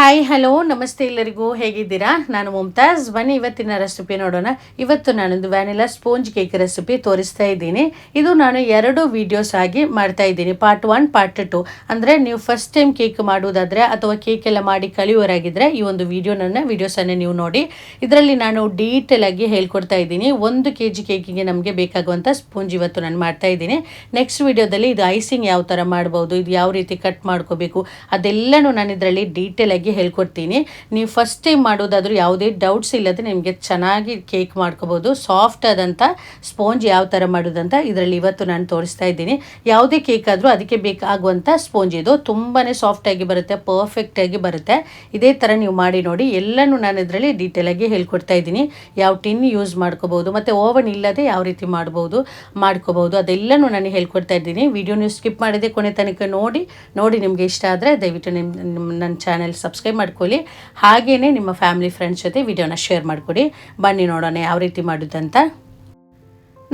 Hi hello ನಮಸ್ತೆ ಎಲ್ಲರಿಗೂ. ಹೇಗಿದ್ದೀರಾ? ನಾನು ಮುಮ್ತಾಜ್ ಬನ್ನಿ ಇವತ್ತಿನ ರೆಸಿಪಿ ನೋಡೋಣ. ಇವತ್ತು ನಾನೊಂದು ವ್ಯಾನಿಲಾ ಸ್ಪೋಂಜ್ ಕೇಕ್ ರೆಸಿಪಿ ತೋರಿಸ್ತಾ ಇದ್ದೀನಿ. ಇದು ನಾನು ಎರಡು ವಿಡಿಯೋಸ್ ಆಗಿ ಮಾಡ್ತಾ ಇದ್ದೀನಿ. ಪಾರ್ಟ್ ಒನ್ ಪಾರ್ಟ್ ಟು ಅಂದರೆ ನೀವು ಫಸ್ಟ್ ಟೈಮ್ ಕೇಕ್ ಮಾಡುವುದಾದರೆ ಅಥವಾ ಕೇಕ್ ಎಲ್ಲ ಮಾಡಿ ಕಲಿಯೋರಾಗಿದ್ದರೆ ಈ ಒಂದು ವಿಡಿಯೋ ನನ್ನ ವೀಡಿಯೋಸನ್ನೇ ನೀವು ನೋಡಿ. ಇದರಲ್ಲಿ ನಾನು ಡೀಟೇಲ್ ಆಗಿ ಹೇಳ್ಕೊಡ್ತಾ ಇದ್ದೀನಿ. ಒಂದು ಕೆ ಜಿ ಕೇಕಿಗೆ ನಮಗೆ ಬೇಕಾಗುವಂಥ ಸ್ಪೂಂಜ್ ಇವತ್ತು ನಾನು ಮಾಡ್ತಾ ಇದ್ದೀನಿ. ನೆಕ್ಸ್ಟ್ ವಿಡಿಯೋದಲ್ಲಿ ಇದು ಐಸಿಂಗ್ ಯಾವ ಥರ ಮಾಡ್ಬೋದು, ಇದು ಯಾವ ರೀತಿ ಕಟ್ ಮಾಡ್ಕೋಬೇಕು, ಅದೆಲ್ಲನೂ ನಾನು ಇದರಲ್ಲಿ ಡೀಟೇಲ್ ಹೇಳ್ಕೊಡ್ತೀನಿ. ನೀವು ಫಸ್ಟ್ ಟೈಮ್ ಮಾಡೋದಾದರೂ ಯಾವುದೇ ಡೌಟ್ಸ್ ಇಲ್ಲದೆ ನಿಮಗೆ ಚೆನ್ನಾಗಿ ಕೇಕ್ ಮಾಡ್ಕೋಬೋದು. ಸಾಫ್ಟ್ ಆದಂಥ ಸ್ಪೋಂಜ್ ಯಾವ ಥರ ಮಾಡೋದಂತ ಇದರಲ್ಲಿ ಇವತ್ತು ನಾನು ತೋರಿಸ್ತಾ ಇದ್ದೀನಿ. ಯಾವುದೇ ಕೇಕ್ ಆದರೂ ಅದಕ್ಕೆ ಬೇಕಾಗುವಂಥ ಸ್ಪೋಂಜ್ ಇದು. ತುಂಬಾ ಸಾಫ್ಟಾಗಿ ಬರುತ್ತೆ ಪರ್ಫೆಕ್ಟಾಗಿ ಬರುತ್ತೆ. ಇದೇ ಥರ ನೀವು ಮಾಡಿ ನೋಡಿ. ಎಲ್ಲನೂ ನಾನು ಇದರಲ್ಲಿ ಡೀಟೇಲಾಗಿ ಹೇಳ್ಕೊಡ್ತಾ ಇದ್ದೀನಿ. ಯಾವ ಟಿನ್ ಯೂಸ್ ಮಾಡ್ಕೋಬೋದು, ಮತ್ತು ಓವನ್ ಇಲ್ಲದೆ ಯಾವ ರೀತಿ ಮಾಡ್ಬೋದು, ಮಾಡ್ಕೋಬೋದು, ಅದೆಲ್ಲನೂ ನಾನು ಹೇಳ್ಕೊಡ್ತಾ ಇದ್ದೀನಿ. ವಿಡಿಯೋ ನೀವು ಸ್ಕಿಪ್ ಮಾಡಿದೆ ಕೊನೆ ತನಕ ನೋಡಿ ನೋಡಿ ನಿಮಗೆ ಇಷ್ಟ ಆದರೆ ದಯವಿಟ್ಟು ನಿಮ್ಮ ನನ್ನ ಚಾನೆಲ್ ಸಬ್ಸ್ಕ್ರೈಬ್ ಮಾಡ್ಕೊಳ್ಳಿ. ಹಾಗೆಯೇ ನಿಮ್ಮ ಫ್ಯಾಮಿಲಿ ಫ್ರೆಂಡ್ಸ್ ಜೊತೆ ವಿಡಿಯೋನ ಶೇರ್ ಮಾಡಿಕೊಡಿ. ಬನ್ನಿ ನೋಡೋಣ ಯಾವ ರೀತಿ ಮಾಡೋದಂತ.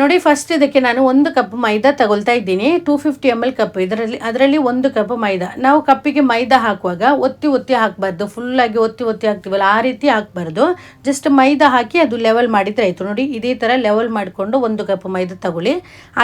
ನೋಡಿ ಫಸ್ಟ್ ಇದಕ್ಕೆ ನಾನು ಒಂದು ಕಪ್ ಮೈದಾ ತಗೊಳ್ತಾ ಇದ್ದೀನಿ. Two fifty m l cup. ಇದರಲ್ಲಿ, ಅದರಲ್ಲಿ ಒಂದು ಕಪ್ ಮೈದಾ. ನಾವು ಕಪ್ಪಿಗೆ ಮೈದಾ ಹಾಕುವಾಗ ಒತ್ತಿ ಒತ್ತಿ ಹಾಕಬಾರ್ದು. ಫುಲ್ಲಾಗಿ ಒತ್ತಿ ಒತ್ತಿ ಹಾಕ್ತೀವಲ್ಲ, ಆ ರೀತಿ ಹಾಕಬಾರ್ದು. ಜಸ್ಟ್ ಮೈದಾ ಹಾಕಿ ಅದು ಲೆವೆಲ್ ಮಾಡಿದರೆ ಆಯಿತು. ನೋಡಿ, ಇದೇ ಥರ ಲೆವೆಲ್ ಮಾಡಿಕೊಂಡು ಒಂದು ಕಪ್ ಮೈದಾ ತಗೊಳ್ಳಿ.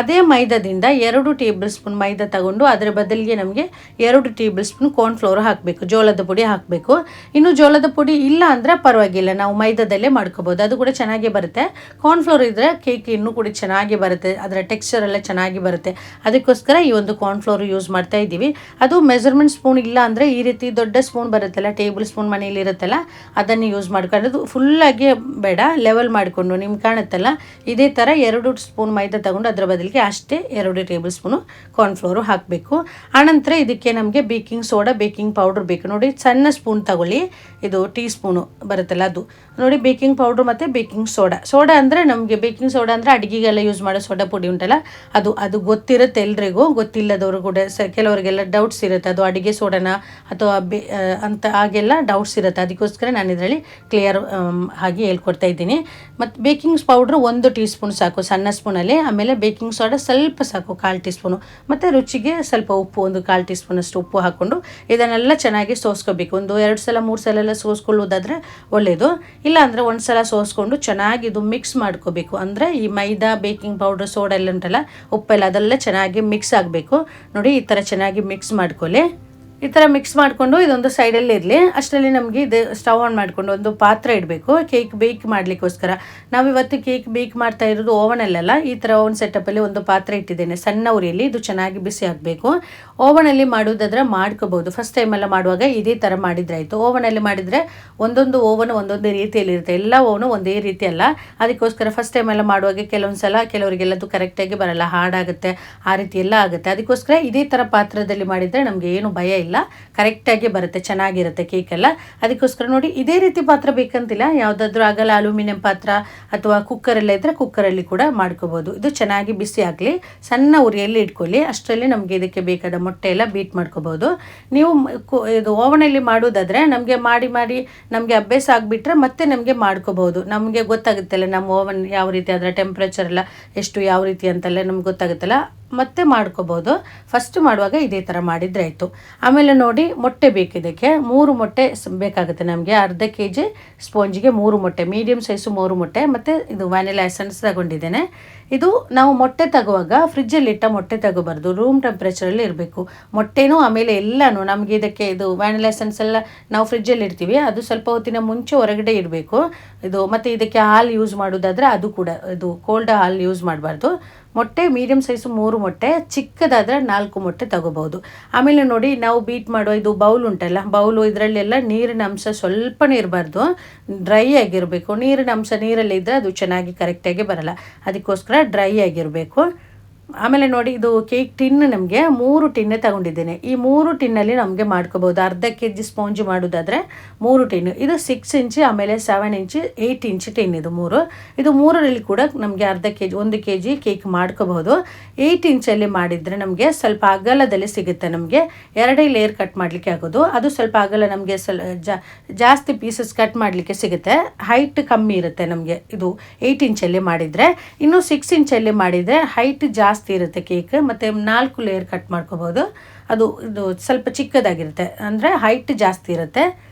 ಅದೇ ಮೈದಾದಿಂದ ಎರಡು ಟೇಬಲ್ ಸ್ಪೂನ್ ಮೈದಾ ತಗೊಂಡು, ಅದರ ಬದಲಿಗೆ ನಮಗೆ ಎರಡು ಟೇಬಲ್ ಸ್ಪೂನ್ ಕಾರ್ನ್ಫ್ಲೋರ್ ಹಾಕಬೇಕು. ಜೋಳದ ಪುಡಿ ಹಾಕಬೇಕು. ಇನ್ನು ಜೋಳದ ಪುಡಿ ಇಲ್ಲ ಅಂದರೆ ಪರವಾಗಿಲ್ಲ. ನಾವು ಮೈದಾದಲ್ಲೇ ಮಾಡ್ಕೋಬೋದು. ಅದು ಕೂಡ ಚೆನ್ನಾಗೇ ಬರುತ್ತೆ. ಕಾರ್ನ್ಫ್ಲೋರ್ ಇದ್ದರೆ ಕೇಕ್ ಇನ್ನೂ ಕೂಡ ಚೆನ್ನಾಗಿ ಬರುತ್ತೆ, ಅದರ ಟೆಕ್ಸ್ಚರ್ ಎಲ್ಲ ಚೆನ್ನಾಗಿ ಬರುತ್ತೆ. ಅದಕ್ಕೋಸ್ಕರ ಈ ಒಂದು ಕಾರ್ನ್ಫ್ಲೋರ್ ಯೂಸ್ ಮಾಡ್ತಾ ಇದ್ದೀವಿ. ಅದು ಮೆಜರ್ಮೆಂಟ್ ಸ್ಪೂನ್ ಇಲ್ಲ ಅಂದರೆ ಈ ರೀತಿ ದೊಡ್ಡ ಸ್ಪೂನ್ ಬರುತ್ತಲ್ಲ ಟೇಬಲ್ ಸ್ಪೂನ್ ಮನೆಯಲ್ಲಿ ಇರುತ್ತಲ್ಲ, ಅದನ್ನು ಯೂಸ್ ಮಾಡ್ಕೊಂಡು ಫುಲ್ಲಾಗಿ ಬೇಡ ಲೆವೆಲ್ ಮಾಡಿಕೊಂಡು ನಿಮ್ಗೆ ಕಾಣುತ್ತಲ್ಲ, ಇದೇ ಥರ ಎರಡು ಸ್ಪೂನ್ ಮೈದಾ ತಗೊಂಡು ಅದರ ಬದಲಿಗೆ ಅಷ್ಟೇ ಎರಡು ಟೇಬಲ್ ಸ್ಪೂನು ಕಾರ್ನ್ಫ್ಲೋರು ಹಾಕಬೇಕು. ಆನಂತರ ಇದಕ್ಕೆ ನಮಗೆ ಬೇಕಿಂಗ್ ಸೋಡಾ ಬೇಕಿಂಗ್ ಪೌಡ್ರ್ ಬೇಕು. ನೋಡಿ, ಸಣ್ಣ ಸ್ಪೂನ್ ತಗೊಳ್ಳಿ. ಇದು ಟೀ ಸ್ಪೂನು ಬರುತ್ತಲ್ಲ ಅದು. ನೋಡಿ ಬೇಕಿಂಗ್ ಪೌಡ್ರ್ ಮತ್ತು ಬೇಕಿಂಗ್ ಸೋಡಾ ಸೋಡಾ ಅಂದರೆ ನಮಗೆ ಬೇಕಿಂಗ್ ಸೋಡಾ ಅಂದರೆ ಅಡುಗೆಗೆಲ್ಲ ಯೂಸ್ ಮಾಡೋ ಸೋಡಾ ಪುಡಿ ಉಂಟಲ್ಲ? ಅದು ಅದು ಗೊತ್ತಿರುತ್ತೆ ಎಲ್ರಿಗೂ, ಗೊತ್ತಿಲ್ಲದವರು ಕೂಡ ಸ, ಕೆಲವರಿಗೆಲ್ಲ ಡೌಟ್ಸ್ ಇರುತ್ತೆ. ಅದು ಅಡುಗೆ ಸೋಡನ ಅಥವಾ ಬೆ ಅಂತ ಹಾಗೆಲ್ಲ ಡೌಟ್ಸ್ ಇರುತ್ತೆ. ಅದಕ್ಕೋಸ್ಕರ ನಾನು ಇದರಲ್ಲಿ ಕ್ಲಿಯರ್ ಹಾಗೆ ಹೇಳ್ಕೊಡ್ತಾ ಇದ್ದೀನಿ. ಮತ್ತು ಬೇಕಿಂಗ್ ಪೌಡ್ರ್ ಒಂದು ಟೀ ಸ್ಪೂನ್ ಸಾಕು, ಸಣ್ಣ ಸ್ಪೂನಲ್ಲಿ ಆಮೇಲೆ ಬೇಕಿಂಗ್ ಸೋಡಾ ಸ್ವಲ್ಪ ಸಾಕು, ಕಾಲು ಟೀ ಸ್ಪೂನು ಮತ್ತು ರುಚಿಗೆ ಸ್ವಲ್ಪ ಉಪ್ಪು, ಒಂದು ಕಾಲು ಟೀ ಸ್ಪೂನಷ್ಟು ಉಪ್ಪು ಹಾಕ್ಕೊಂಡು ಇದನ್ನೆಲ್ಲ ಚೆನ್ನಾಗಿ ಸೋಸ್ಕೋಬೇಕು. ಒಂದು ಎರಡು ಸಲ, ಮೂರು ಸಲ ಎಲ್ಲ ಸೋಸ್ಕೊಳ್ಳೋದಾದರೆ ಒಳ್ಳೆಯದು ಇಲ್ಲ ಅಂದರೆ ಒಂದು ಸಲ ಸೋಸ್ಕೊಂಡು ಚೆನ್ನಾಗಿ ಇದು ಮಿಕ್ಸ್ ಮಾಡ್ಕೋಬೇಕು. ಅಂದರೆ ಈ ಮೈದಾ ಬೇಕಿಂಗ್ ಪೌಡ್ರ್ ಸೋಡಾ ಎಲ್ಲ ಉಂಟಲ್ಲ, ಉಪ್ಪೆಲ್ಲ ಅದೆಲ್ಲ ಚೆನ್ನಾಗಿ ಮಿಕ್ಸ್ ಆಗಬೇಕು. ನೋಡಿ ಈ ಥರ ಚೆನ್ನಾಗಿ ಮಿಕ್ಸ್ ಮಾಡ್ಕೊಳ್ಳಿ. ಈ ಥರ ಮಿಕ್ಸ್ ಮಾಡಿಕೊಂಡು ಇದೊಂದು ಸೈಡಲ್ಲಿ ಇರಲಿ. ಅಷ್ಟರಲ್ಲಿ ನಮಗೆ ಇದು ಸ್ಟವ್ ಆನ್ ಮಾಡಿಕೊಂಡು ಒಂದು ಪಾತ್ರೆ ಇಡಬೇಕು. ಕೇಕ್ ಬೇಕ್ ಮಾಡಲಿಕ್ಕೋಸ್ಕರ. ನಾವಿವತ್ತು ಕೇಕ್ ಬೇಕ್ ಮಾಡ್ತಾ ಇರೋದು ಓವನಲ್ಲೆಲ್ಲ ಈ ಥರ ಓವನ್ ಸೆಟಪ್ಪಲ್ಲಿ ಒಂದು ಪಾತ್ರೆ ಇಟ್ಟಿದ್ದೇನೆ. ಸಣ್ಣ ಉರಿಯಲ್ಲಿ ಇದು ಚೆನ್ನಾಗಿ ಬಿಸಿ ಆಗಬೇಕು. ಓವನಲ್ಲಿ ಮಾಡೋದಾದ್ರೆ ಮಾಡ್ಕೋಬೋದು ಫಸ್ಟ್ ಟೈಮೆಲ್ಲ ಮಾಡುವಾಗ ಇದೇ ಥರ ಮಾಡಿದ್ರೆ ಆಯಿತು. ಓವನಲ್ಲಿ ಮಾಡಿದರೆ ಒಂದೊಂದು ಓವನ್ ಒಂದೊಂದು ರೀತಿಯಲ್ಲಿ ಇರುತ್ತೆ. ಎಲ್ಲ ಓವನು ಒಂದೇ ರೀತಿ ಅಲ್ಲ. ಅದಕ್ಕೋಸ್ಕರ ಫಸ್ಟ್ ಟೈಮೆಲ್ಲ ಮಾಡುವಾಗ ಕೆಲವೊಂದು ಸಲ ಕೆಲವರಿಗೆಲ್ಲ ಅದು ಕರೆಕ್ಟಾಗಿ ಬರಲ್ಲ. ಹಾರ್ಡ್ ಆಗುತ್ತೆ ಆ ರೀತಿ ಎಲ್ಲ ಆಗುತ್ತೆ. ಅದಕ್ಕೋಸ್ಕರ ಇದೇ ಥರ ಪಾತ್ರದಲ್ಲಿ ಮಾಡಿದರೆ ನಮಗೆ ಏನು ಭಯ ಇಲ್ಲ. ಕರೆಕ್ಟಾಗಿ ಬರುತ್ತೆ, ಚೆನ್ನಾಗಿರುತ್ತೆ ಕೇಕೆಲ್ಲ ಅದಕ್ಕೋಸ್ಕರ ನೋಡಿ, ಇದೇ ರೀತಿ ಪಾತ್ರ ಬೇಕಂತಿಲ್ಲ. ಯಾವುದಾದ್ರೂ ಆಗಲ್ಲ ಅಲ್ಯೂಮಿನಿಯಂ ಪಾತ್ರ ಅಥವಾ ಕುಕ್ಕರಲ್ಲೇ ಇದ್ದರೆ ಕುಕ್ಕರಲ್ಲಿ ಕೂಡ ಮಾಡ್ಕೋಬೋದು. ಇದು ಚೆನ್ನಾಗಿ ಬಿಸಿ ಆಗಲಿ, ಸಣ್ಣ ಉರಿಯಲ್ಲಿ ಇಟ್ಕೊಳ್ಳಿ. ಅಷ್ಟರಲ್ಲಿ ನಮಗೆ ಇದಕ್ಕೆ ಬೇಕಾದ ಮೊಟ್ಟೆ ಎಲ್ಲ ಬೀಟ್ ಮಾಡ್ಕೋಬೋದು. ನೀವು ಇದು ಓವನಲ್ಲಿ ಮಾಡೋದಾದರೆ ನಮಗೆ ಮಾಡಿ ಮಾಡಿ ನಮಗೆ ಅಭ್ಯಾಸ ಆಗಿಬಿಟ್ರೆ ಮತ್ತೆ ನಮಗೆ ಮಾಡ್ಕೋಬೋದು. ನಮಗೆ ಗೊತ್ತಾಗುತ್ತಲ್ಲ, ನಮ್ಮ ಓವನ್ ಯಾವ ರೀತಿ, ಅದರ ಟೆಂಪ್ರೇಚರ್ ಎಲ್ಲ ಎಷ್ಟು, ಯಾವ ರೀತಿ ಅಂತೆಲ್ಲ ನಮ್ಗೆ ಗೊತ್ತಾಗುತ್ತಲ್ಲ. ಮತ್ತೆ ಮಾಡ್ಕೋಬೋದು. ಫಸ್ಟ್ ಮಾಡುವಾಗ ಇದೇ ಥರ ಮಾಡಿದರೆ ಆಯಿತು. ಆಮೇಲೆ ನೋಡಿ ಮೊಟ್ಟೆ ಬೇಕಿದ್ದಕ್ಕೆ ಮೂರು ಮೊಟ್ಟೆ ಬೇಕಾಗುತ್ತೆ ನಮಗೆ. ಅರ್ಧ ಕೆ ಜಿ ಸ್ಪೋಂಜಿಗೆ ಮೂರು ಮೊಟ್ಟೆ ಮೀಡಿಯಮ್ ಸೈಜು ಮೂರು ಮೊಟ್ಟೆ ಮತ್ತು ಇದು ವ್ಯಾನಿಲಾ ಎಸೆನ್ಸ್ ತಗೊಂಡಿದ್ದೇನೆ. ಇದು ನಾವು ಮೊಟ್ಟೆ ತಗುವಾಗ ಫ್ರಿಜ್ಜಲ್ಲಿ ಇಟ್ಟ ಮೊಟ್ಟೆ ತಗೋಬಾರ್ದು. ರೂಮ್ ಟೆಂಪ್ರೇಚರಲ್ಲಿ ಇರಬೇಕು. ಮೊಟ್ಟೆನೂ ಆಮೇಲೆ ಎಲ್ಲನೂ ನಮಗೆ ಇದಕ್ಕೆ ಇದು ವ್ಯಾನಿಲೈಸನ್ಸ್ ಎಲ್ಲ ನಾವು ಫ್ರಿಜ್ಜಲ್ಲಿ ಇರ್ತೀವಿ ಅದು ಸ್ವಲ್ಪ ಹೊತ್ತಿನ ಮುಂಚೆ ಹೊರಗಡೆ ಇರಬೇಕು ಇದು ಮತ್ತು ಇದಕ್ಕೆ ಹಾಲು ಯೂಸ್ ಮಾಡೋದಾದರೆ ಅದು ಕೂಡ ಇದು ಕೋಲ್ಡ್ ಹಾಲು ಯೂಸ್ ಮಾಡಬಾರ್ದು. ಮೊಟ್ಟೆ ಮೀಡಿಯಮ್ ಸೈಜು ಮೂರು ಮೊಟ್ಟೆ, ಚಿಕ್ಕದಾದರೆ ನಾಲ್ಕು ಮೊಟ್ಟೆ ತಗೋಬೋದು ಆಮೇಲೆ ನೋಡಿ ನಾವು ಬೀಟ್ ಮಾಡೋ ಇದು ಬೌಲ್ ಉಂಟಲ್ಲ ಬೌಲು ಇದರಲ್ಲೆಲ್ಲ ನೀರಿನ ಅಂಶ ಸ್ವಲ್ಪನೇ ಇರಬಾರ್ದು. ಡ್ರೈ ಆಗಿರಬೇಕು. ನೀರಿನ ಅಂಶ ನೀರಲ್ಲಿ ಇದ್ದರೆ ಅದು ಚೆನ್ನಾಗಿ ಕರೆಕ್ಟಾಗಿ ಬರಲ್ಲ. ಅದಕ್ಕೋಸ್ಕರ ಡ್ರೈ ಆಗಿರಬೇಕು. ಆಮೇಲೆ ನೋಡಿ ಇದು ಕೇಕ್ ಟಿನ್ ನಮಗೆ ಮೂರು ಟಿನ್ನೆ ತಗೊಂಡಿದ್ದೇನೆ. ಈ ಮೂರು ಟಿನ್ನಲ್ಲಿ ನಮಗೆ ಮಾಡ್ಕೋಬೋದು. ಅರ್ಧ ಕೆ ಜಿ ಸ್ಪಾಂಜ್ ಮಾಡೋದಾದರೆ ಮೂರು ಟಿನ್. ಇದು ಸಿಕ್ಸ್ ಇಂಚ್ ಆಮೇಲೆ seven inch eight inch tin ಇದು ಮೂರು. ಇದು ಮೂರರಲ್ಲಿ ಕೂಡ ನಮಗೆ ಅರ್ಧ ಕೆ ಜಿ ಒಂದು ಕೆ ಜಿ ಕೇಕ್ ಮಾಡ್ಕೋಬಹುದು ಏಯ್ಟ್ ಇಂಚಲ್ಲಿ ಮಾಡಿದರೆ ನಮಗೆ ಸ್ವಲ್ಪ ಅಗಲದಲ್ಲಿ ಸಿಗುತ್ತೆ ನಮಗೆ. ಎರಡೇ ಲೇಯರ್ ಕಟ್ ಮಾಡಲಿಕ್ಕೆ ಆಗೋದು. ಅದು ಸ್ವಲ್ಪ ಅಗಲ ನಮಗೆ ಸ್ವಲ್ ಜಾಸ್ತಿ ಪೀಸಸ್ ಕಟ್ ಮಾಡಲಿಕ್ಕೆ ಸಿಗುತ್ತೆ. ಹೈಟ್ ಕಮ್ಮಿ ಇರುತ್ತೆ ನಮಗೆ. ಇದು ಏಯ್ಟ್ ಇಂಚಲ್ಲಿ ಮಾಡಿದರೆ. ಇನ್ನು ಸಿಕ್ಸ್ ಇಂಚಲ್ಲಿ ಮಾಡಿದರೆ ಹೈಟ್ ಜಾಸ್ತಿ ಇರುತ್ತೆ ಕೇಕ್. ಮತ್ತು ನಾಲ್ಕು ಲೇಯರ್ ಕಟ್ ಮಾಡ್ಕೋಬೋದು. ಅದು, ಇದು ಸ್ವಲ್ಪ ಚಿಕ್ಕದಾಗಿರುತ್ತೆ. ಅಂದರೆ ಹೈಟ್ ಜಾಸ್ತಿ ಇರುತ್ತೆ.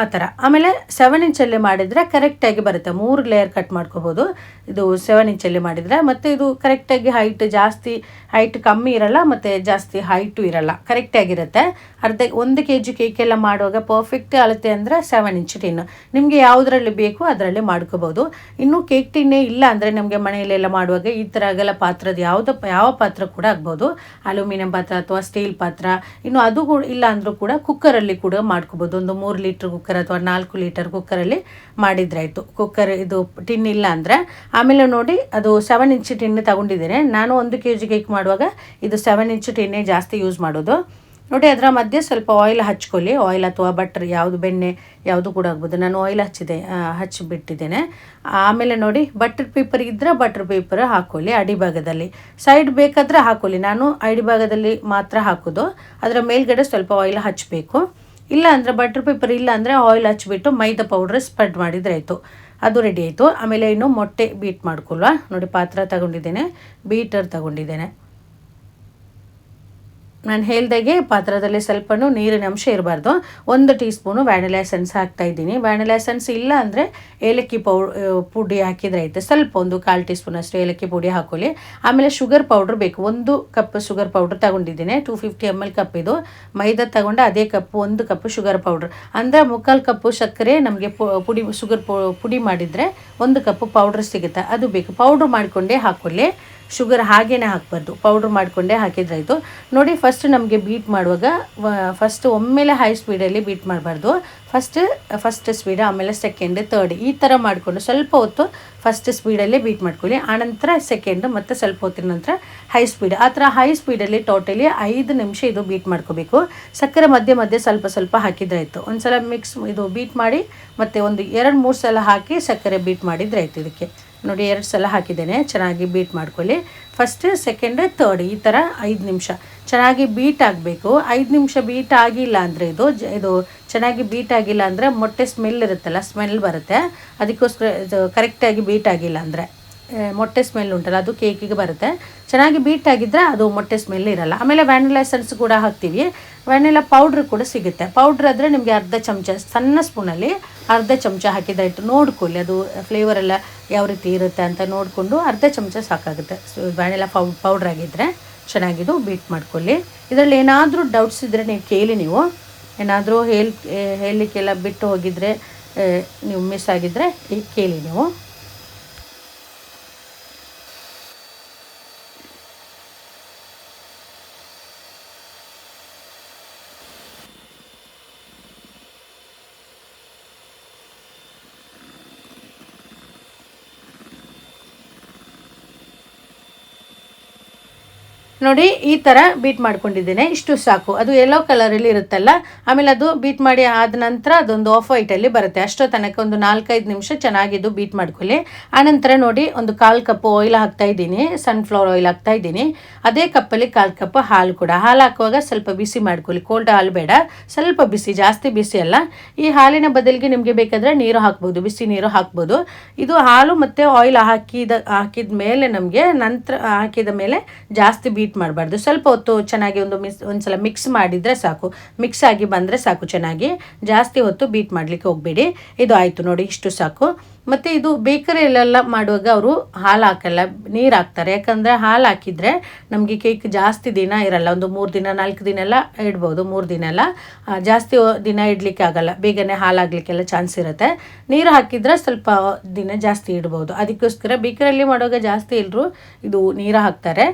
ಆ ಥರ ಆಮೇಲೆ ಸೆವೆನ್ ಇಂಚಲ್ಲಿ ಮಾಡಿದರೆ ಕರೆಕ್ಟಾಗಿ ಬರುತ್ತೆ. ಮೂರು ಲೇಯರ್ ಕಟ್ ಮಾಡ್ಕೋಬೋದು. ಇದು ಸೆವೆನ್ ಇಂಚಲ್ಲಿ ಮಾಡಿದರೆ ಮತ್ತು ಇದು ಕರೆಕ್ಟಾಗಿ ಹೈಟ್ ಜಾಸ್ತಿ ಹೈಟ್ ಕಮ್ಮಿ ಇರಲ್ಲ, ಮತ್ತು ಜಾಸ್ತಿ ಹೈಟು ಇರಲ್ಲ. ಕರೆಕ್ಟಾಗಿರುತ್ತೆ ಅರ್ಧ ಒಂದು ಕೆ ಜಿ ಕೇಕೆಲ್ಲ ಮಾಡುವಾಗ ಪರ್ಫೆಕ್ಟ್ ಅಳತೆ ಅಂದರೆ ಸೆವೆನ್ ಇಂಚ್ ಟಿನ್ ನಿಮಗೆ ಯಾವುದರಲ್ಲಿ ಬೇಕು ಅದರಲ್ಲಿ ಮಾಡ್ಕೋಬೋದು. ಇನ್ನು ಕೇಕ್ ಟಿನ್ನೇ ಇಲ್ಲ ಅಂದರೆ ನಮಗೆ ಮನೆಯಲ್ಲೆಲ್ಲ ಮಾಡುವಾಗ ಈ ಥರ ಆಗಲ್ಲ ಪಾತ್ರದ ಯಾವುದ, ಯಾವ ಪಾತ್ರ ಕೂಡ ಆಗ್ಬೋದು. ಅಲ್ಯೂಮಿನಿಯಂ ಪಾತ್ರ ಅಥವಾ ಸ್ಟೀಲ್ ಪಾತ್ರ. ಇನ್ನು ಅದು ಕೂಡ ಇಲ್ಲ ಅಂದರೂ ಕೂಡ ಕುಕ್ಕರಲ್ಲಿ ಕೂಡ ಮಾಡ್ಕೋಬೋದು. ಒಂದು ಮೂರು ಲೀಟ್ರ್ ಕುಕ್ಕರ್ ಅಥವಾ ನಾಲ್ಕು ಲೀಟರ್ ಕುಕ್ಕರಲ್ಲಿ ಮಾಡಿದ್ರಾಯಿತು. ಕುಕ್ಕರ್ ಇದು ಟಿನ್ ಇಲ್ಲ ಅಂದರೆ. ಆಮೇಲೆ ನೋಡಿ, ಅದು ಸೆವೆನ್ ಇಂಚ್ ಟಿನ್ ತಗೊಂಡಿದ್ದೇನೆ. ನಾನು ಒಂದು ಕೆ ಜಿ ಕೇಕ್ ಮಾಡುವಾಗ ಇದು ಸೆವೆನ್ ಇಂಚ್ ಟಿನ್ನೇ ಜಾಸ್ತಿ ಯೂಸ್ ಮಾಡೋದು. ನೋಡಿ, ಅದರ ಮಧ್ಯೆ ಸ್ವಲ್ಪ ಆಯಿಲ್ ಹಚ್ಕೊಳ್ಳಿ. ಆಯಿಲ್ ಅಥವಾ ಬಟ್ರ್ ಯಾವುದು, ಬೆಣ್ಣೆ ಯಾವುದು ಕೂಡ ಆಗ್ಬೋದು. ನಾನು ಆಯಿಲ್ ಹಚ್ಚಿದೆ ಹಚ್ಚಿಬಿಟ್ಟಿದ್ದೇನೆ. ಆಮೇಲೆ ನೋಡಿ ಬಟ್ರ್ ಪೇಪರ್ ಇದ್ದರೆ ಬಟ್ರ್ ಪೇಪರ್ ಹಾಕ್ಕೊಳ್ಳಿ ಅಡಿಭಾಗದಲ್ಲಿ ಸೈಡ್ ಬೇಕಾದರೆ ಹಾಕ್ಕೊಳ್ಳಿ ನಾನು ಅಡಿಭಾಗದಲ್ಲಿ ಮಾತ್ರ ಹಾಕೋದು. ಅದರ ಮೇಲ್ಗಡೆ ಸ್ವಲ್ಪ ಆಯಿಲ್ ಹಚ್ಚಬೇಕು ಇಲ್ಲ ಅಂದರೆ ಬಟರ್ ಪೇಪರ್ ಇಲ್ಲ ಅಂದರೆ ಆಯಿಲ್ ಹಚ್ಚಿಬಿಟ್ಟು ಮೈದಾ ಪೌಡ್ರ್ ಸ್ಪ್ರೆಡ್ ಮಾಡಿದರೆ ಆಯಿತು. ಅದು ರೆಡಿ ಆಯಿತು. ಆಮೇಲೆ ಇನ್ನು ಮೊಟ್ಟೆ ಬೀಟ್ ಮಾಡ್ಕೊಲ್ವಾ ನೋಡಿ ಪಾತ್ರ ತಗೊಂಡಿದ್ದೇನೆ ಬೀಟರ್ ತಗೊಂಡಿದ್ದೇನೆ. ನಾನು ಹೇಳ್ದಾಗೆ ಪಾತ್ರದಲ್ಲಿ ಸ್ವಲ್ಪನೂ ನೀರಿನ ಅಂಶ ಇರಬಾರ್ದು. ಒಂದು ಟೀ ಸ್ಪೂನು ವ್ಯಾನಿಲಾ ಎಸೆನ್ಸ್ ಹಾಕ್ತಾ ಇದ್ದೀನಿ. ವ್ಯಾನಿಲಾ ಎಸೆನ್ಸ್ ಇಲ್ಲ ಅಂದರೆ ಏಲಕ್ಕಿ ಪೌ ಪುಡಿ ಹಾಕಿದ್ರೆ ಐತೆ ಸ್ವಲ್ಪ ಒಂದು ಕಾಲು ಟೀ ಸ್ಪೂನ್ ಅಷ್ಟು ಏಲಕ್ಕಿ ಪುಡಿ ಹಾಕೊಳ್ಳಿ. ಆಮೇಲೆ ಶುಗರ್ ಪೌಡ್ರ್ ಬೇಕು. ಒಂದು ಕಪ್ ಶುಗರ್ ಪೌಡ್ರ್ ತಗೊಂಡಿದ್ದೀನಿ. Two fifty m l cup ಇದು. ಮೈದಾ ತಗೊಂಡು ಅದೇ ಕಪ್, ಒಂದು ಕಪ್ ಶುಗರ್ ಪೌಡ್ರ್. ಅಂದರೆ ಮುಕ್ಕಾಲು ಕಪ್ಪು ಸಕ್ಕರೆ ನಮಗೆ ಪುಡಿ, ಶುಗರ್ ಪುಡಿ ಮಾಡಿದರೆ ಒಂದು ಕಪ್ ಪೌಡ್ರ್ ಸಿಗುತ್ತೆ. ಅದು ಬೇಕು. ಪೌಡ್ರ್ ಮಾಡಿಕೊಂಡೇ ಹಾಕ್ಕೊಳ್ಳಿ ಶುಗರ್ ಹಾಗೇ ಹಾಕ್ಬಾರ್ದು. ಪೌಡ್ರ್ ಮಾಡಿಕೊಂಡೇ ಹಾಕಿದ್ರಾಯಿತು ನೋಡಿ ಫಸ್ಟ್ ನಮಗೆ ಬೀಟ್ ಮಾಡುವಾಗ ಫಸ್ಟ್ ಒಮ್ಮೆಲೆ ಹೈ ಸ್ಪೀಡಲ್ಲಿ ಬೀಟ್ ಮಾಡಬಾರ್ದು. ಫಸ್ಟ್ ಫಸ್ಟ್ ಸ್ಪೀಡ್ ಆಮೇಲೆ ಸೆಕೆಂಡ್ ತರ್ಡ್ ಈ ಥರ ಮಾಡಿಕೊಂಡು ಸ್ವಲ್ಪ ಹೊತ್ತು ಫಸ್ಟ್ ಸ್ಪೀಡಲ್ಲೇ ಬೀಟ್ ಮಾಡ್ಕೊಳ್ಳಿ. ಆನಂತರ ಸೆಕೆಂಡ್ ಮತ್ತು ಸ್ವಲ್ಪ ಹೊತ್ತಿನ ನಂತರ ಹೈ ಸ್ಪೀಡ್ ಆ ಥರ ಹೈ ಸ್ಪೀಡಲ್ಲಿ ಟೋಟಲಿ ಐದು ನಿಮಿಷ ಇದು ಬೀಟ್ ಮಾಡ್ಕೋಬೇಕು. ಸಕ್ಕರೆ ಮಧ್ಯೆ ಮಧ್ಯೆ ಸ್ವಲ್ಪ ಸ್ವಲ್ಪ ಹಾಕಿದ್ರಾಯಿತು ಒಂದು ಸಲ ಮಿಕ್ಸ್ ಇದು ಬೀಟ್ ಮಾಡಿ, ಮತ್ತು ಒಂದು ಎರಡು, ಮೂರು ಸಲ ಹಾಕಿ ಸಕ್ಕರೆ ಬೀಟ್ ಮಾಡಿದ್ರಾಯ್ತು ಇದಕ್ಕೆ. ನೋಡಿ ಎರಡು ಸಲ ಹಾಕಿದ್ದೇನೆ, ಚೆನ್ನಾಗಿ ಬೀಟ್ ಮಾಡ್ಕೊಳ್ಳಿ. ಫಸ್ಟ್ ಸೆಕೆಂಡ್ ತರ್ಡ್ ಈ ಥರ ಐದು ನಿಮಿಷ. ಚೆನ್ನಾಗಿ ಬೀಟ್ ಆಗಬೇಕು. ಐದು ನಿಮಿಷ ಬೀಟ್ ಆಗಿಲ್ಲ ಅಂದರೆ ಇದು ಇದು ಚೆನ್ನಾಗಿ ಬೀಟ್ ಆಗಿಲ್ಲ ಅಂದರೆ ಮೊಟ್ಟೆ ಸ್ಮೆಲ್ ಇರುತ್ತಲ್ಲ ಸ್ಮೆಲ್ ಬರುತ್ತೆ. ಅದಕ್ಕೋಸ್ಕರ ಇದು ಕರೆಕ್ಟಾಗಿ ಬೀಟ್ ಆಗಿಲ್ಲ ಅಂದರೆ ಮೊಟ್ಟೆ ಸ್ಮೆಲ್ ಉಂಟಲ್ಲ, ಅದು ಕೇಕಿಗೆ ಬರುತ್ತೆ. ಚೆನ್ನಾಗಿ ಬೀಟ್ ಆಗಿದ್ದರೆ ಅದು ಮೊಟ್ಟೆ ಸ್ಮೆಲ್ ಇರಲ್ಲ. ಆಮೇಲೆ ವ್ಯಾನಿಲಾ ಎಸೆನ್ಸ್ ಕೂಡ ಹಾಕ್ತೀವಿ. ವ್ಯಾನಿಲಾ ಪೌಡ್ರ್ ಕೂಡ ಸಿಗುತ್ತೆ. ಪೌಡ್ರ್ ಆದರೆ ನಿಮಗೆ ಅರ್ಧ ಚಮಚ, ಸಣ್ಣ ಸ್ಪೂನಲ್ಲಿ ಅರ್ಧ ಚಮಚ ಹಾಕಿದಾಯ್ತು ನೋಡ್ಕೊಳ್ಳಿ, ಅದು ಫ್ಲೇವರ್ ಎಲ್ಲ ಯಾವ ರೀತಿ ಇರುತ್ತೆ ಅಂತ ನೋಡಿಕೊಂಡು ಅರ್ಧ ಚಮಚ ಸಾಕಾಗುತ್ತೆ. ವ್ಯಾನಿಲಾ ಪೌ ಪೌಡ್ರ್ ಆಗಿದ್ದರೆ ಚೆನ್ನಾಗಿದು ಬೀಟ್ ಮಾಡ್ಕೊಳ್ಳಿ. ಇದರಲ್ಲಿ ಏನಾದರೂ ಡೌಟ್ಸ್ ಇದ್ದರೆ ನೀವು ಕೇಳಿ ನೀವು. ಏನಾದರೂ ಹೇಳಿ ಹೇಳಲಿಕ್ಕೆಲ್ಲ ಬಿಟ್ಟು ಹೋಗಿದರೆ ನೀವು ಮಿಸ್ ಆಗಿದ್ದರೆ ಕೇಳಿ ನೀವು. ನೋಡಿ ಈ ಥರ ಬೀಟ್ ಮಾಡ್ಕೊಂಡಿದ್ದೇನೆ. ಇಷ್ಟು ಸಾಕು. ಅದು ಯೆಲ್ಲೋ ಕಲರಲ್ಲಿ ಇರುತ್ತಲ್ಲ, ಆಮೇಲೆ ಅದು ಬೀಟ್ ಮಾಡಿ ಆದ ನಂತರ ಅದೊಂದು ಆಫ್ ವೈಟಲ್ಲಿ ಬರುತ್ತೆ. ಅಷ್ಟೋ ತನಕ ಒಂದು ನಾಲ್ಕೈದು ನಿಮಿಷ ಚೆನ್ನಾಗಿದ್ದು ಬೀಟ್ ಮಾಡ್ಕೊಳ್ಳಿ. ಆನಂತರ ನೋಡಿ ಒಂದು ಕಾಲು ಕಪ್ ಆಯಿಲ್ ಹಾಕ್ತಾ ಇದ್ದೀನಿ. ಸನ್ಫ್ಲವರ್ ಆಯಿಲ್ ಹಾಕ್ತಾ ಇದ್ದೀನಿ. ಅದೇ ಕಪ್ಪಲ್ಲಿ ಕಾಲು ಕಪ್ ಹಾಲು ಕೂಡ. ಹಾಲು ಹಾಕುವಾಗ ಸ್ವಲ್ಪ ಬಿಸಿ ಮಾಡ್ಕೊಳ್ಳಿ. ಕೋಲ್ಡ್ ಹಾಲು ಬೇಡ. ಸ್ವಲ್ಪ ಬಿಸಿ, ಜಾಸ್ತಿ ಬಿಸಿ ಅಲ್ಲ. ಈ ಹಾಲಿನ ಬದಲಿಗೆ ನಿಮಗೆ ಬೇಕಾದರೆ ನೀರು ಹಾಕ್ಬೋದು. ಬಿಸಿ ನೀರು ಹಾಕ್ಬೋದು. ಇದು ಹಾಲು ಮತ್ತು ಆಯಿಲ್ ಹಾಕಿದ ಹಾಕಿದ ಮೇಲೆ ನಮಗೆ ನಂತರ, ಹಾಕಿದ ಮೇಲೆ ಜಾಸ್ತಿ ಬೀಟ್ ಮಾಡಬಾರ್ದು. ಸ್ವಲ್ಪ ಹೊತ್ತು ಚೆನ್ನಾಗಿ ಒಂದು ಮಿಸ್, ಒಂದ್ಸಲ ಮಿಕ್ಸ್ ಮಾಡಿದರೆ ಸಾಕು. ಮಿಕ್ಸ್ ಆಗಿ ಬಂದರೆ ಸಾಕು ಚೆನ್ನಾಗಿ. ಜಾಸ್ತಿ ಹೊತ್ತು ಬೀಟ್ ಮಾಡಲಿಕ್ಕೆ ಹೋಗಬೇಡಿ. ಇದು ಆಯಿತು ನೋಡಿ, ಇಷ್ಟು ಸಾಕು. ಮತ್ತು ಇದು ಬೇಕರಿಯಲ್ಲೆಲ್ಲ ಮಾಡುವಾಗ ಅವರು ಹಾಲು ಹಾಕಲ್ಲ, ನೀರು ಹಾಕ್ತಾರೆ. ಯಾಕಂದರೆ ಹಾಲು ಹಾಕಿದರೆ ನಮಗೆ ಕೇಕ್ ಜಾಸ್ತಿ ದಿನ ಇರಲ್ಲ. ಒಂದು ಮೂರು ದಿನ, ನಾಲ್ಕು ದಿನ ಎಲ್ಲ ಇಡ್ಬೋದು, ಮೂರು ದಿನ ಎಲ್ಲ. ಜಾಸ್ತಿ ದಿನ ಇಡಲಿಕ್ಕೆ ಆಗಲ್ಲ. ಬೇಗನೆ ಹಾಲು ಆಗಲಿಕ್ಕೆಲ್ಲ ಚಾನ್ಸ್ ಇರುತ್ತೆ. ನೀರು ಹಾಕಿದರೆ ಸ್ವಲ್ಪ ದಿನ ಜಾಸ್ತಿ ಇಡ್ಬೋದು. ಅದಕ್ಕೋಸ್ಕರ ಬೇಕರಿಯಲ್ಲಿ ಮಾಡುವಾಗ ಜಾಸ್ತಿ ಎಲ್ಲರೂ ಇದು ನೀರು ಹಾಕ್ತಾರೆ.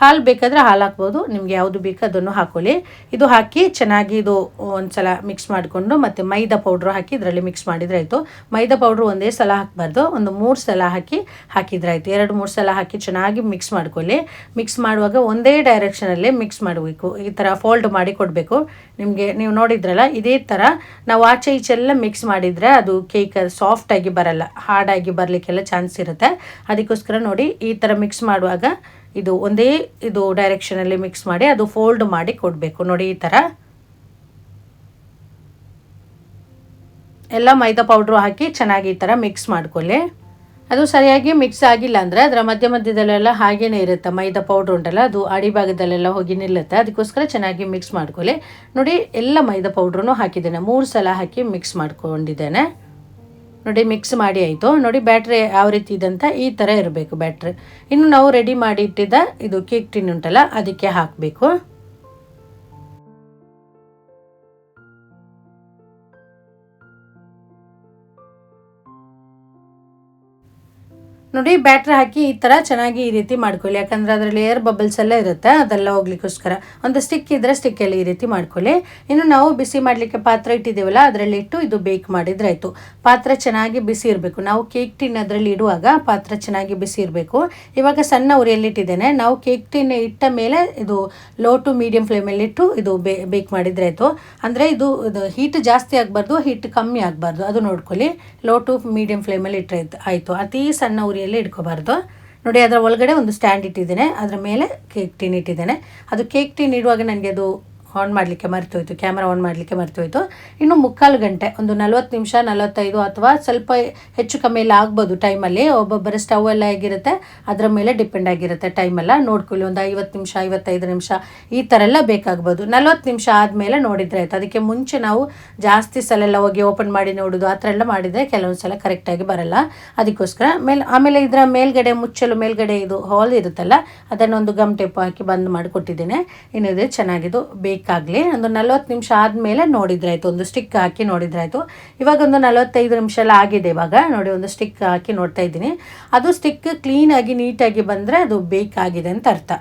ಹಾಲು ಬೇಕಾದರೆ ಹಾಲು ಹಾಕ್ಬೋದು. ನಿಮ್ಗೆ ಯಾವುದು ಬೇಕೋ ಅದನ್ನು ಹಾಕೊಳ್ಳಿ. ಇದು ಹಾಕಿ ಚೆನ್ನಾಗಿ ಇದು ಒಂದ್ಸಲ ಮಿಕ್ಸ್ ಮಾಡಿಕೊಂಡು ಮತ್ತು ಮೈದಾ ಪೌಡ್ರು ಹಾಕಿ ಇದರಲ್ಲಿ ಮಿಕ್ಸ್ ಮಾಡಿದ್ರೆ ಆಯಿತು. ಮೈದಾ ಪೌಡ್ರು ಒಂದೇ ಸಲ ಹಾಕಬಾರ್ದು. ಒಂದು ಮೂರು ಸಲ ಹಾಕಿ ಹಾಕಿದ್ರಾಯಿತು ಎರಡು, ಮೂರು ಸಲ ಹಾಕಿ ಚೆನ್ನಾಗಿ ಮಿಕ್ಸ್ ಮಾಡ್ಕೊಳ್ಳಿ. ಮಿಕ್ಸ್ ಮಾಡುವಾಗ ಒಂದೇ ಡೈರೆಕ್ಷನಲ್ಲೇ ಮಿಕ್ಸ್ ಮಾಡಬೇಕು. ಈ ಥರ ಫೋಲ್ಡ್ ಮಾಡಿ ಕೊಡಬೇಕು. ನಿಮಗೆ ನೀವು ನೋಡಿದ್ರಲ್ಲ, ಇದೇ ಥರ ನಾವು ಆಚೆ ಈಚೆಲ್ಲ ಮಿಕ್ಸ್ ಮಾಡಿದರೆ ಅದು ಕೇಕ್ ಸಾಫ್ಟಾಗಿ ಬರಲ್ಲ. ಹಾರ್ಡಾಗಿ ಬರಲಿಕ್ಕೆಲ್ಲ ಚಾನ್ಸ್ ಇರುತ್ತೆ. ಅದಕ್ಕೋಸ್ಕರ ನೋಡಿ ಈ ಥರ ಮಿಕ್ಸ್ ಮಾಡುವಾಗ ಇದು ಒಂದೇ ಇದು ಡೈರೆಕ್ಷನಲ್ಲಿ ಮಿಕ್ಸ್ ಮಾಡಿ ಅದು ಫೋಲ್ಡ್ ಮಾಡಿ ಕೊಡಬೇಕು. ನೋಡಿ ಈ ಥರ ಎಲ್ಲ ಮೈದಾ ಪೌಡ್ರು ಹಾಕಿ ಚೆನ್ನಾಗಿ ಈ ಥರ ಮಿಕ್ಸ್ ಮಾಡ್ಕೊಳ್ಳಿ. ಅದು ಸರಿಯಾಗಿ ಮಿಕ್ಸ್ ಆಗಿಲ್ಲ ಅಂದರೆ ಅದರ ಮಧ್ಯ ಮಧ್ಯದಲ್ಲೆಲ್ಲ ಹಾಗೇನೇ ಇರುತ್ತೆ. ಮೈದಾ ಪೌಡ್ರ್ ಉಂಟಲ್ಲ, ಅದು ಅಡಿಭಾಗದಲ್ಲೆಲ್ಲ ಹೋಗಿ ನಿಲ್ಲುತ್ತೆ. ಅದಕ್ಕೋಸ್ಕರ ಚೆನ್ನಾಗಿ ಮಿಕ್ಸ್ ಮಾಡ್ಕೊಳ್ಳಿ. ನೋಡಿ, ಎಲ್ಲ ಮೈದಾ ಪೌಡ್ರೂ ಹಾಕಿದ್ದೇನೆ. ಮೂರು ಸಲ ಹಾಕಿ ಮಿಕ್ಸ್ ಮಾಡ್ಕೊಂಡಿದ್ದೇನೆ. ನೋಡಿ ಮಿಕ್ಸ್ ಮಾಡಿ ಆಯಿತು. ನೋಡಿ ಬ್ಯಾಟ್ರಿ ಯಾವ ರೀತಿ ಇದೆ ಅಂತ ಈ ಥರ ಇರಬೇಕು ಬ್ಯಾಟ್ರಿ ಇನ್ನು ನಾವು ರೆಡಿ ಮಾಡಿ ಇಟ್ಟಿದ್ದ ಇದು ಕೇಕ್ ಟಿನ್ ಉಂಟಲ್ಲ, ಅದಕ್ಕೆ ಹಾಕಬೇಕು. ನೋಡಿ, ಬ್ಯಾಟ್ರಿ ಹಾಕಿ ಈ ಥರ ಚೆನ್ನಾಗಿ ಈ ರೀತಿ ಮಾಡ್ಕೊಳ್ಳಿ. ಯಾಕಂದರೆ ಅದರಲ್ಲಿ ಏರ್ ಬಬಲ್ಸ್ ಎಲ್ಲ ಇರುತ್ತೆ, ಅದೆಲ್ಲ ಹೋಗ್ಲಿಕ್ಕೋಸ್ಕರ. ಒಂದು ಸ್ಟಿಕ್ ಇದ್ದರೆ ಸ್ಟಿಕ್ಕಲ್ಲಿ ಈ ರೀತಿ ಮಾಡ್ಕೊಳ್ಳಿ. ಇನ್ನು ನಾವು ಬಿಸಿ ಮಾಡಲಿಕ್ಕೆ ಪಾತ್ರೆ ಇಟ್ಟಿದ್ದೀವಲ್ಲ, ಅದರಲ್ಲಿ ಇಟ್ಟು ಇದು ಬೇಕ್ ಮಾಡಿದ್ರೆ ಆಯಿತು. ಪಾತ್ರೆ ಚೆನ್ನಾಗಿ ಬಿಸಿ ಇರಬೇಕು. ನಾವು ಕೇಕ್ ಟಿನ್ ಅದರಲ್ಲಿ ಇಡುವಾಗ ಪಾತ್ರೆ ಚೆನ್ನಾಗಿ ಬಿಸಿ ಇರಬೇಕು. ಇವಾಗ ಸಣ್ಣ ಉರಿಯಲ್ಲಿ ಇಟ್ಟಿದ್ದೇನೆ. ನಾವು ಕೇಕ್ ಟಿನ್ ಇಟ್ಟ ಮೇಲೆ ಇದು ಲೋ ಟು ಮೀಡಿಯಂ ಫ್ಲೇಮಲ್ಲಿ ಇಟ್ಟು ಇದು ಬೇಕ್ ಮಾಡಿದ್ರೆ ಆಯಿತು. ಅಂದರೆ ಇದು ಇದು ಹೀಟ್ ಜಾಸ್ತಿ ಆಗಬಾರ್ದು ಹೀಟ್ ಕಮ್ಮಿ ಆಗಬಾರ್ದು. ಅದು ನೋಡ್ಕೊಳ್ಳಿ. ಲೋ ಟು ಮೀಡಿಯಂ ಫ್ಲೇಮಲ್ಲಿ ಇಟ್ಟರೆ ಆಯಿತು. ಅತಿ ಸಣ್ಣ ಉರಿಯಲ್ಲಿ ಇಟ್ಕೋಬಾರ್ದು. ನೋಡಿ, ಅದರ ಒಳಗಡೆ ಒಂದು ಸ್ಟ್ಯಾಂಡ್ ಇಟ್ಟಿದ್ದೇನೆ. ಅದರ ಮೇಲೆ ಕೇಕ್ ಟಿನ್ ಇಟ್ಟಿದ್ದೇನೆ. ಅದು ಕೇಕ್ ಟಿನ್ ಇಡುವಾಗ ನನಗೆ ಅದು ಆನ್ ಮಾಡಲಿಕ್ಕೆ ಮರ್ತೋಯ್ತು ಕ್ಯಾಮ್ರಾ ಆನ್ ಮಾಡಲಿಕ್ಕೆ ಮರ್ತೋಯ್ತು. ಇನ್ನು ಮುಕ್ಕಾಲು ಗಂಟೆ, ಒಂದು ನಲ್ವತ್ತು ನಿಮಿಷ, ನಲವತ್ತೈದು ಅಥವಾ ಸ್ವಲ್ಪ ಹೆಚ್ಚು ಕಮ್ಮಿ ಎಲ್ಲ ಆಗ್ಬೋದು ಟೈಮಲ್ಲಿ ಒಬ್ಬೊಬ್ಬರ ಸ್ಟವ್ ಎಲ್ಲ ಹೇಗಿರುತ್ತೆ, ಅದರ ಮೇಲೆ ಡಿಪೆಂಡ್ ಆಗಿರುತ್ತೆ ಟೈಮೆಲ್ಲ ನೋಡ್ಕೊಳ್ಳಿ, ಒಂದು ಐವತ್ತು ನಿಮಿಷ, ಐವತ್ತೈದು ನಿಮಿಷ, ಈ ಥರ ಎಲ್ಲ ಬೇಕಾಗ್ಬೋದು. ನಲವತ್ತು ನಿಮಿಷ ಆದಮೇಲೆ ನೋಡಿದರೆ ಆಯಿತು. ಅದಕ್ಕೆ ಮುಂಚೆ ನಾವು ಜಾಸ್ತಿ ಸಲ ಎಲ್ಲ ಹೋಗಿ ಓಪನ್ ಮಾಡಿ ನೋಡೋದು, ಆ ಥರ ಎಲ್ಲ ಮಾಡಿದರೆ ಕೆಲವೊಂದು ಸಲ ಕರೆಕ್ಟಾಗಿ ಬರಲ್ಲ. ಅದಕ್ಕೋಸ್ಕರ ಮೇಲೆ, ಆಮೇಲೆ ಇದರ ಮೇಲ್ಗಡೆ ಮುಚ್ಚಲು, ಮೇಲ್ಗಡೆ ಇದು ಹಾಲ್ ಇರುತ್ತಲ್ಲ, ಅದನ್ನೊಂದು ಗಮ್ ಟೇಪ್ ಹಾಕಿ ಬಂದ್ ಮಾಡಿಕೊಟ್ಟಿದ್ದೇನೆ ಇನ್ನು ಇದು ಬೇಕಾಗಲಿ ಒಂದು ನಲ್ವತ್ತು ನಿಮಿಷ ಆದಮೇಲೆ ನೋಡಿದ್ರಾಯ್ತು, ಒಂದು ಸ್ಟಿಕ್ ಹಾಕಿ ನೋಡಿದ್ರಾಯ್ತು. ಇವಾಗ ಒಂದು ನಲವತ್ತೈದು ನಿಮಿಷ ಎಲ್ಲ ಆಗಿದೆ ಇವಾಗ. ನೋಡಿ, ಒಂದು ಸ್ಟಿಕ್ ಹಾಕಿ ನೋಡ್ತಾ ಇದ್ದೀನಿ. ಅದು ಸ್ಟಿಕ್ ಕ್ಲೀನಾಗಿ ನೀಟಾಗಿ ಬಂದರೆ ಅದು ಬೇಕಾಗಿದೆ ಅಂತ ಅರ್ಥ.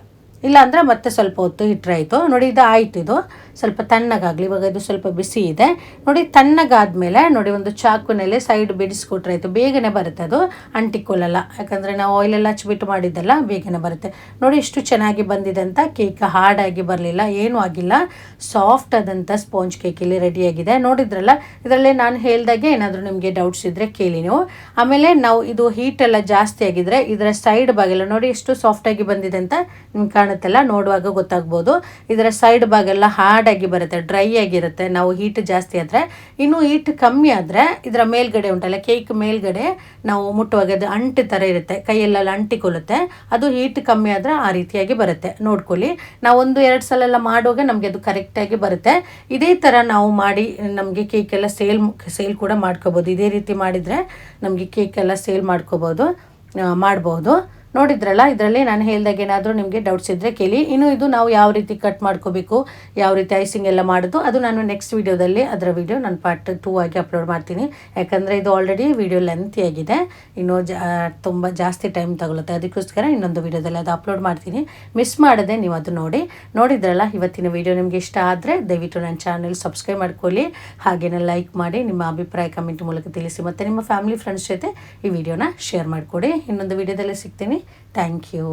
ಇಲ್ಲ ಅಂದರೆ ಮತ್ತೆ ಸ್ವಲ್ಪ ಹೊತ್ತು ಇಟ್ಟರೆ ಆಯಿತು. ನೋಡಿ ಇದು ಆಯ್ತು ಇದು. ಸ್ವಲ್ಪ ತಣ್ಣಗಾಗಲಿ. ಇವಾಗ ಇದು ಸ್ವಲ್ಪ ಬಿಸಿ ಇದೆ. ನೋಡಿ ತಣ್ಣಗಾದ್ಮೇಲೆ ನೋಡಿ ಒಂದು ಚಾಕುನಲ್ಲಿ ಸೈಡ್ ಬಿಡಿಸ್ಕೊಟ್ರೆ ಆಯಿತು. ಬೇಗನೆ ಬರುತ್ತೆ ಅದು. ಅಂಟಿಕೊಳ್ಳಲ್ಲ. ಯಾಕಂದರೆ ನಾವು ಆಯಿಲೆಲ್ಲ ಹಚ್ಬಿಟ್ಟು ಮಾಡಿದ್ದಲ್ಲ, ಬೇಗನೆ ಬರುತ್ತೆ. ನೋಡಿ ಎಷ್ಟು ಚೆನ್ನಾಗಿ ಬಂದಿದೆ ಅಂತ ಕೇಕ್ ಹಾರ್ಡಾಗಿ ಬರಲಿಲ್ಲ, ಏನೂ ಆಗಿಲ್ಲ. ಸಾಫ್ಟ್ ಆದಂಥ ಸ್ಪಾಂಜ್ ಕೇಕ್ ಇಲ್ಲಿ ರೆಡಿಯಾಗಿದೆ ನೋಡಿದ್ರಲ್ಲ, ಇದರಲ್ಲಿ ನಾನು ಹೇಳ್ದಾಗೆ ಏನಾದರೂ ನಿಮಗೆ ಡೌಟ್ಸ್ ಇದ್ದರೆ ಕೇಳಿ ನೀವು. ಆಮೇಲೆ ನಾವು ಇದು ಹೀಟ್ ಎಲ್ಲ ಜಾಸ್ತಿ ಆಗಿದ್ರೆ, ಇದರ ಸೈಡ್ ಬಾಗಿಲ್ಲ ನೋಡಿ ಎಷ್ಟು ಸಾಫ್ಟಾಗಿ ಬಂದಿದೆ ಅಂತ ನಿಮ್ಗೆ ಕಾಣುತ್ತಲ್ಲ ನೋಡುವಾಗ ಗೊತ್ತಾಗ್ಬೋದು. ಇದರ ಸೈಡ್ ಭಾಗೆಲ್ಲ ಹಾರ್ಡಾಗಿ ಬರುತ್ತೆ ಡ್ರೈ ಆಗಿರುತ್ತೆ. ನಾವು ಹೀಟ್ ಜಾಸ್ತಿ ಆದರೆ, ಇನ್ನು ಹೀಟ್ ಕಮ್ಮಿ ಆದರೆ ಇದರ ಮೇಲ್ಗಡೆ ಉಂಟಲ್ಲ ಕೇಕ್ ಮೇಲ್ಗಡೆ ನಾವು ಮುಟ್ಟುವಾಗ ಅದು ಅಂಟು ಥರ ಇರುತ್ತೆ. ಕೈಯಲ್ಲೆಲ್ಲ ಅಂಟಿಕೊಳ್ಳುತ್ತೆ. ಅದು ಹೀಟ್ ಕಮ್ಮಿ ಆದರೆ ಆ ರೀತಿಯಾಗಿ ಬರುತ್ತೆ. ನೋಡ್ಕೊಳ್ಳಿ. ನಾವು ಒಂದು ಎರಡು ಸಲ ಎಲ್ಲ ಮಾಡುವಾಗ ನಮಗೆ ಅದು ಕರೆಕ್ಟಾಗಿ ಬರುತ್ತೆ. ಇದೇ ಥರ ನಾವು ಮಾಡಿ, ನಮಗೆ ಕೇಕ್ ಎಲ್ಲ ಸೇಲ್ ಸೇಲ್ ಕೂಡ ಮಾಡ್ಕೋಬೋದು. ಇದೇ ರೀತಿ ಮಾಡಿದರೆ ನಮಗೆ ಕೇಕ್ ಎಲ್ಲ ಸೇಲ್ ಮಾಡ್ಕೋಬೋದು ಮಾಡ್ಬೋದು. ನೋಡಿದ್ರಲ್ಲ, ಇದರಲ್ಲಿ ನಾನು ಹೇಳ್ದಾಗ ಏನಾದರೂ ನಿಮಗೆ ಡೌಟ್ಸ್ ಇದ್ದರೆ ಕೇಳಿ. ಇನ್ನು ಇದು ನಾವು ಯಾವ ರೀತಿ ಕಟ್ ಮಾಡ್ಕೋಬೇಕು, ಯಾವ ರೀತಿ ಐಸಿಂಗ್ ಎಲ್ಲ ಮಾಡೋದು, ಅದು ನಾನು ನೆಕ್ಸ್ಟ್ ವೀಡಿಯೋದಲ್ಲಿ ಅದರ ವೀಡಿಯೋ ನಾನು ಪಾರ್ಟ್ ಟೂ ಆಗಿ ಅಪ್ಲೋಡ್ ಮಾಡ್ತೀನಿ. ಯಾಕಂದರೆ ಇದು ಆಲ್ರೆಡಿ ವೀಡಿಯೋ ಲೆಂತಿ ಆಗಿದೆ. ಇನ್ನು ಜಾ, ತುಂಬ ಜಾಸ್ತಿ ಟೈಮ್ ತಗೊಳುತ್ತೆ. ಅದಕ್ಕೋಸ್ಕರ ಇನ್ನೊಂದು ವೀಡಿಯೋದಲ್ಲಿ ಅದು ಅಪ್ಲೋಡ್ ಮಾಡ್ತೀನಿ. ಮಿಸ್ ಮಾಡದೆ ನೀವು ಅದು ನೋಡಿ. ನೋಡಿದ್ರಲ್ಲ, ಇವತ್ತಿನ ವೀಡಿಯೋ ನಿಮಗೆ ಇಷ್ಟ ಆದರೆ ದಯವಿಟ್ಟು ನನ್ನ ಚಾನಲ್ ಸಬ್ಸ್ಕ್ರೈಬ್ ಮಾಡ್ಕೊಳ್ಳಿ. ಹಾಗೆಯೇ ಲೈಕ್ ಮಾಡಿ, ನಿಮ್ಮ ಅಭಿಪ್ರಾಯ ಕಮೆಂಟ್ ಮೂಲಕ ತಿಳಿಸಿ, ಮತ್ತು ನಿಮ್ಮ ಫ್ಯಾಮಿಲಿ ಫ್ರೆಂಡ್ಸ್ ಜೊತೆ ಈ ವಿಡಿಯೋನ ಶೇರ್ ಮಾಡಿಕೊಡಿ. ಇನ್ನೊಂದು ವೀಡಿಯೋದಲ್ಲೇ ಸಿಗ್ತೀನಿ. Thank you